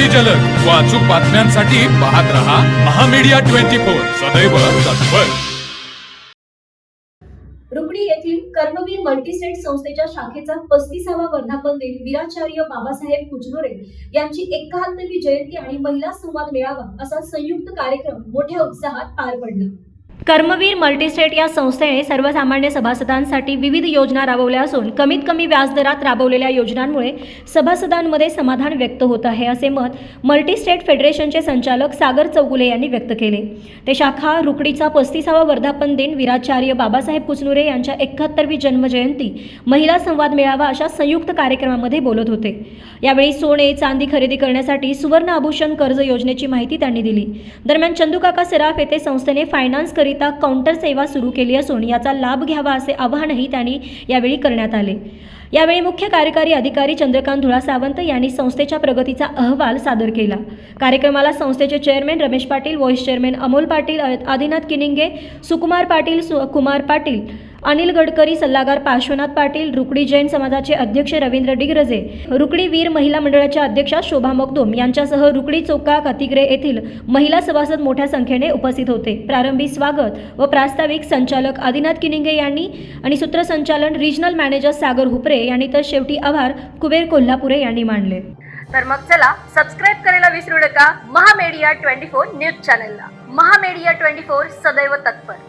अगदी जलद. व अचूक बातम्यांसाठी पाहत रहा महामीडिया ट्वेंटी फोर. सदैव तत्पर. रुकडी येथील कर्मवीर मल्टीस्टेट संस्थेच्या शाखेचा पस्तीसावा वर्धापन दिन वीराचार्य बाबासाहेब कुचनोरे यांची एकाहत्तरवी जयंती आणि महिला संवाद मेळावा असा संयुक्त कार्यक्रम मोठ्या उत्साहात पार पडला. कर्मवीर मल्टीस्टेट या संस्थेने सर्वसामान्य सभासदांसाठी विविध योजना राबवल्या असून कमीत कमी व्याजदरात राबवलेल्या योजनांमुळे सभासदांमध्ये समाधान व्यक्त होत आहे असे मत मल्टीस्टेट फेडरेशनचे संचालक सागर चौगुले यांनी व्यक्त केले. ते शाखा रुकडीचा पस्तीसावा वर्धापन दिन वीराचार्य बाबासाहेब कुचनुरे यांच्या एकाहत्तरवी जन्मजयंती महिला संवाद मेळावा अशा संयुक्त कार्यक्रमामध्ये बोलत होते. यावेळी सोने चांदी खरेदी करण्यासाठी सुवर्ण आभूषण कर्ज योजनेची माहिती त्यांनी दिली. दरम्यान चंदूकाका सराफ येथे संस्थेने फायनान्स करीत काउंटर सेवा सुरू केली असून याचा लाभ घ्यावा असे आवाहनही त्यांनी यावेळी करण्यात आले. यावेळी मुख्य कार्यकारी अधिकारी चंद्रकांत धुळा सावंत यांनी संस्थेच्या प्रगतीचा अहवाल सादर केला. कार्यक्रमाला संस्थेचे chairman Ramesh Patil vice chairman Amol Patil Adinath Kininge Sukumar Patil Sukumar Patil Anil Gadkari सल्लागार पार्श्वनाथ पाटील रुकडी जैन समाजाचे अध्यक्ष रवींद्र डिग्रजे रुकडी वीर महिला मंडळाच्या अध्यक्षा शोभा मगदुम यांच्यासह रुकडी चौका कातिग्रे येथील महिला सभासद मोठ्या संख्येने उपस्थित होते. प्रारंभी स्वागत व प्रास्ताविक संचालक आदिनाथ किनिंगे यांनी आणि सूत्रसंचालन रिजनल मॅनेजर सागर हुपरे यांनी तर शेवटी आभार कुबेर कोल्हापुरे यांनी मानले. तर मग चला सबस्क्राईब करायला विसरू नका. महामेडिया ट्वेंटी फोर न्यूज चॅनलला. महामेडिया ट्वेंटी फोर सदैव तत्पर.